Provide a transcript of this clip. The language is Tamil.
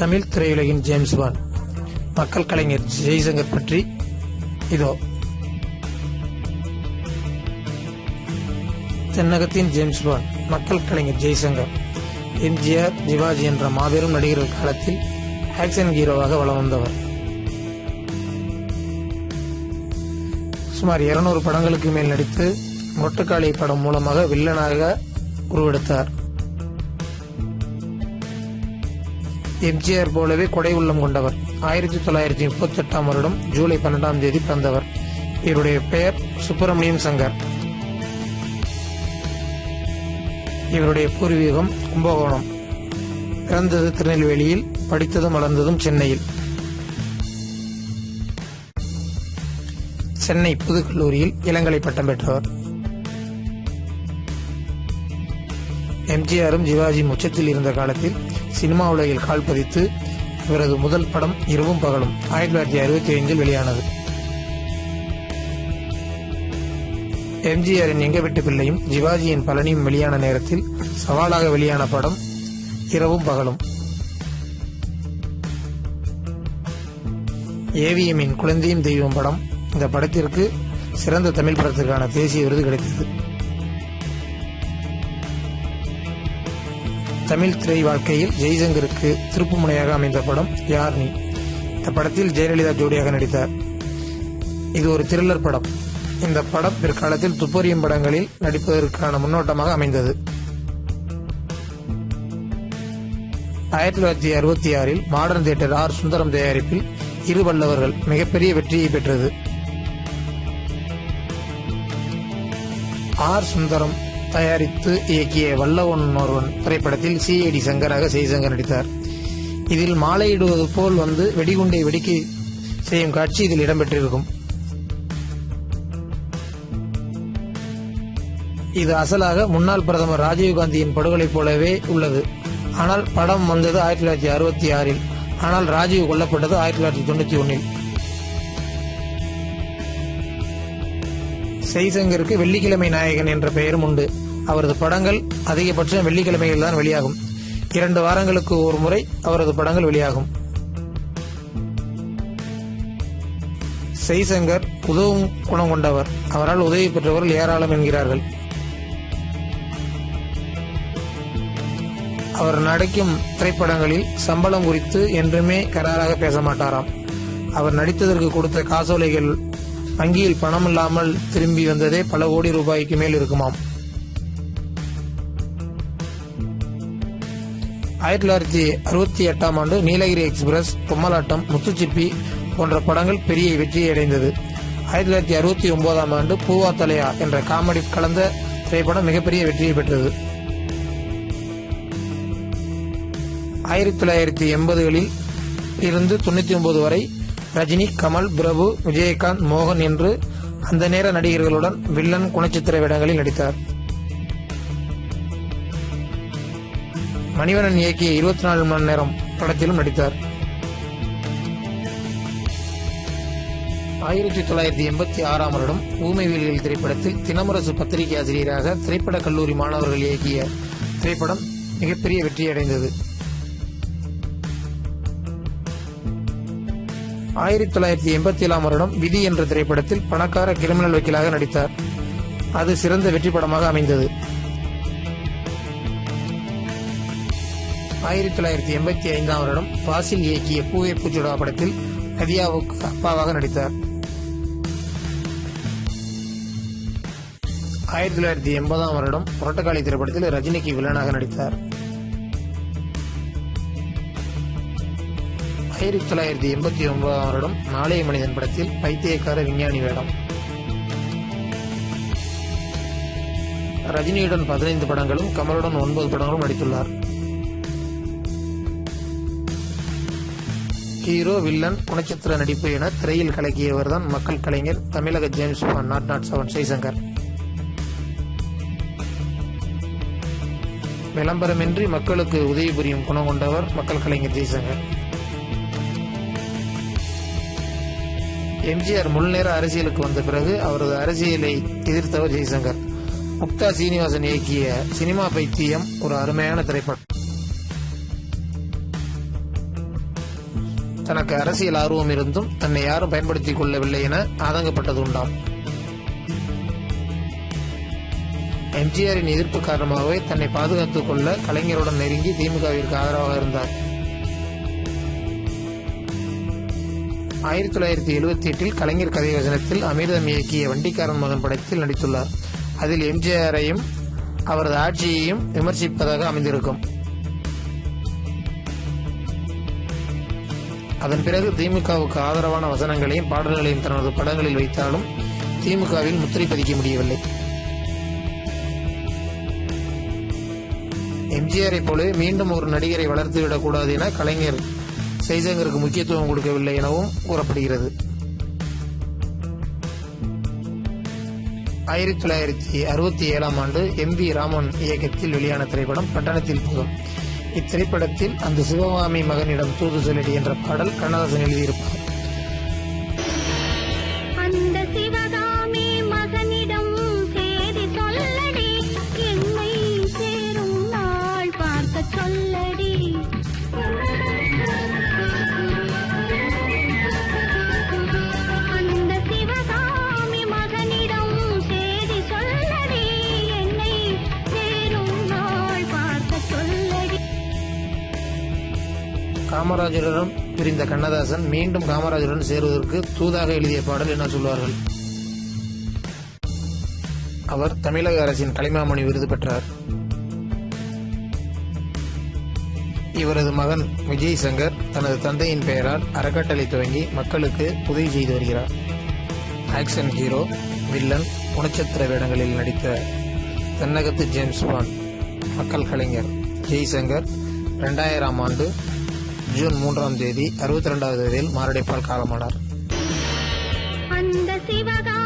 Tamil திரையுலகின் James bond. மக்கள் கலைஞர் ஜெய்சங்கர் பற்றி இதோ. தென்னகத்தின் ஜேம்ஸ் பாண்ட் மக்கள் கலைஞர் ஜெய்சங்கர். எம்ஜிஆர் சிவாஜி என்ற மாபெரும் நடிகர்கள் காலத்தில் ஆக்ஷன் ஹீரோவாக வளம் வந்தவர். சுமார் 200 படங்களுக்கு மேல் நடித்து மொட்டுக்காளி படம் மூலமாக வில்லனாக உருவெடுத்தார். எம்ஜிஆர் போலவே கொடை உள்ளம் கொண்டவர். ஆயிரத்தி தொள்ளாயிரத்தி முப்பத்தி எட்டாம் வருடம் ஜூலை பன்னெண்டாம் தேதி பிறந்தவர். இவருடைய பெயர் சுப்பிரமணியம் சங்கர். இவருடைய பூர்வீகம் கும்பகோணம். பிறந்தது திருநெல்வேலியில் படித்ததும் வளர்ந்ததும் சென்னையில். சென்னை புதுக்கல்லூரியில் இளங்கலை பட்டம் பெற்றவர். எம்ஜிஆரும் சிவாஜி உச்சத்தில் இருந்த காலத்தில் சினிமா உலகில் கால் பதித்து இவரது முதல் படம் இரவும் பகலும் ஆயிரத்தி தொள்ளாயிரத்தி அறுபத்தி ஐந்தில் வெளியானது. எம்ஜிஆரின் எங்க விட்டு பிள்ளையும் சிவாஜியின் பழனியும் வெளியான நேரத்தில் சவாலாக வெளியான படம் இரவும் பகலும். ஏவிஎம்மின் குழந்தையும் தெய்வம் படம். இந்த படத்திற்கு சிறந்த தமிழ் படத்திற்கான தேசிய விருது கிடைத்தது. தமிழ் திரை வாழ்க்கையில் ஜெய்சங்கருக்கு திருப்பு முனையாக அமைந்த படம் யார் நீ? இந்த படத்தில் ஜெயலலிதா ஜோடியாக நடித்தார். இது ஒரு த்ரில்லர் படம். இந்த படம் பிற்காலத்தில் துப்பறியும் படங்களில் நடிப்பதற்கான முன்னோட்டமாக அமைந்தது. ஆயிரத்தி தொள்ளாயிரத்தி அறுபத்தி ஆறில் மாடர்ன் தியேட்டர் ஆர் சுந்தரம் தயாரிப்பில் இரு வல்லவர்கள் மிகப்பெரிய வெற்றியை பெற்றது. ஆர் சுந்தரம் தயாரித்து இயக்கிய வல்லவன் ஒருவன் திரைப்படத்தில் சிஐடி சங்கராக ஜெய்சங்கர் நடித்தார். இதில் மாலையிடுவது போல் வந்து வெடிகுண்டை வெடிக்க செய்யும் காட்சி இதில் இடம்பெற்றிருக்கும். இது அசலாக முன்னாள் பிரதமர் ராஜீவ்காந்தியின் படுகொலை போலவே உள்ளது. ஆனால் படம் வந்தது ஆயிரத்தி தொள்ளாயிரத்தி அறுபத்தி ஆறில். ஆனால் ராஜீவ் கொல்லப்பட்டது ஆயிரத்தி தொள்ளாயிரத்தி தொண்ணூத்தி ஒன்னில் செய்சங்கருக்கு வெள்ளிக்கிழமை நாயகன் என்ற பெயரும் உண்டு. அவரது படங்கள் அதிகபட்சம் வெள்ளிக்கிழமையில் தான் வெளியாகும். இரண்டு வாரங்களுக்கு ஒரு முறை அவரது படங்கள் வெளியாகும். செய்சங்கர் உதவும் குணம் கொண்டவர். அவரால் உதவி பெற்றவர்கள் ஏராளம் என்கிறார்கள். அவர் நடிக்கும் திரைப்படங்களில் சம்பளம் குறித்து என்றுமே கராராக பேச மாட்டாராம் அவர் நடித்ததற்கு கொடுத்த காசோலைகள் வங்கியில் பணம் இல்லாமல் திரும்பி வந்ததே பல கோடி ரூபாய்க்கு மேல் இருக்குமாம். ஆயிரத்தி தொள்ளாயிரத்தி அறுபத்தி எட்டாம் ஆண்டு நீலகிரி எக்ஸ்பிரஸ் பொம்மலாட்டம் முத்துச்சிப்பி போன்ற படங்கள் பெரிய வெற்றியை அடைந்தது. ஆயிரத்தி தொள்ளாயிரத்தி அறுபத்தி ஒன்பதாம் ஆண்டு பூவா தலையா என்ற காமெடி கலந்த திரைப்படம் மிகப்பெரிய வெற்றியை பெற்றது. ஆயிரத்தி தொள்ளாயிரத்தி எண்பதுகளில் இருந்து தொண்ணூத்தி ஒன்பது வரை ரஜினி கமல் பிரபு விஜயகாந்த் மோகன் என்று அந்த நேர நடிகர்களுடன் வில்லன் குணச்சித்திர வேடங்களில் நடித்தார். மணிவரன் இயக்கிய இருபத்தி நாலு மணி நேரம் படத்திலும் நடித்தார். ஆயிரத்தி தொள்ளாயிரத்தி எண்பத்தி ஆறாம் வருடம் ஊமை வீல்கள் திரைப்படத்தில் தினமரசு பத்திரிகை ஆசிரியராக திரைப்பட கல்லூரி மாணவர்கள் இயக்கிய திரைப்படம் மிகப்பெரிய வெற்றியடைந்தது. ஆயிரத்தி தொள்ளாயிரத்தி எண்பத்தி ஏழாம் வருடம் விதி என்ற திரைப்படத்தில் பணக்கார கிரிமினல் வக்கீலாக நடித்தார். அது சிறந்த வெற்றி படமாக அமைந்தது. ஆயிரத்தி தொள்ளாயிரத்தி எண்பத்தி ஐந்தாம் வருடம் பாசில் இயக்கிய பூவே பூச்சுடா படத்தில் நதியாவுக்கு அப்பாவாக நடித்தார். ஆயிரத்தி தொள்ளாயிரத்தி எண்பதாம் வருடம் புரட்டக்காளி திரைப்படத்தில் ரஜினிக்கு வில்லனாக நடித்தார். ஆயிரத்தி தொள்ளாயிரத்தி எண்பத்தி ஒன்பதாம் வருடம் நாளைய மனிதன் படத்தில் பைத்தியக்கார விஞ்ஞானி வேடம். ரஜினியுடன் பதினைந்து படங்களும் கமலுடன் ஒன்பது படங்களும் நடித்துள்ளார். ஹீரோ வில்லன் குணச்சித்திர நடிப்பு என திரையில் கலக்கியவர் தான் மக்கள் கலைஞர் தமிழக James Bond nought nought seven Jaishankar. விளம்பரமின்றி மக்களுக்கு உதவி புரியும் குணம் கொண்டவர் மக்கள் கலைஞர் ஜெய்சங்கர். எம்ஜிஆர் முழுநேர அரசியலுக்கு வந்த பிறகு அவரது அரசியலை எதிர்த்தவர் ஜெய்சங்கர். முக்தா சீனிவாசன் இயக்கிய சினிமா பைத்தியம் ஒரு அருமையான திரைப்படம். தனக்கு அரசியல் ஆர்வம் இருந்தும் தன்னை யாரும் பயன்படுத்திக் கொள்ளவில்லை என ஆதங்கப்பட்டது உண்டாம் எம்ஜிஆரின் எதிர்ப்பு காரணமாகவே தன்னை பாதுகாத்துக் கொள்ள கலைஞருடன் நெருங்கி திமுகவிற்கு ஆதரவாக இருந்தார். ஆயிரத்தி தொள்ளாயிரத்தி எழுபத்தி எட்டில் கலைஞர் கதை வசனத்தில் அமிர்தம் இயக்கிய வண்டிக்காரன் மகன் படத்தில் நடித்துள்ளார். அதில் எம்ஜிஆரையும் அவரது ஆட்சியையும் விமர்சிப்பதாக அமைந்திருக்கும். அதன் பிறகு திமுகவுக்கு ஆதரவான வசனங்களையும் பாடல்களையும் தனது படங்களில் வைத்தாலும் திமுகவில் முத்திரை பதிக்க முடியவில்லை. எம்ஜிஆரை போலவே மீண்டும் ஒரு நடிகரை வளர்த்து விடக்கூடாது என கலைஞர் செய்சங்கருக்கு முக்கியத்துவம் கொடுக்கவில்லை எனவும் கூறப்படுகிறது. ஆயிரத்தி தொள்ளாயிரத்தி அறுபத்தி ஏழாம் ஆண்டு எம் வி ராமன் இயக்கத்தில் வெளியான திரைப்படம் பட்டணத்தில் புகழ். இத்திரைப்படத்தில் அந்த சிவகாமி மகனிடம் தூது சொல்லடி என்ற பாடல் கண்ணதாசன் எழுதியிருப்பார். காமராஜருடன் பிரிந்த கண்ணதாசன் மீண்டும் காமராஜருடன் சேருவதற்கு தூதாக எழுதிய பாடல் என சொல்வார்கள்? அவர் தமிழக அரசின் கலைமாமணி விருது பெற்றார். இவரது மகன் விஜய் சங்கர் தனது தந்தையின் பெயரால் அறக்கட்டளை துவங்கி மக்களுக்கு உதவி செய்து வருகிறார். ஆக்ஷன் ஹீரோ வில்லன் குணச்சத்திர வேடங்களில் நடித்த தென்னகத்து ஜேம்ஸ் பாண்ட் மக்கள் கலைஞர் ஜெய்சங்கர் ரெண்டாயிரம் ஆண்டு ஜூன் மூன்றாம் தேதி அறுபத்தி ரெண்டாவது வயதில் மாரடைப்பால் காலமானார். அந்த சிவகா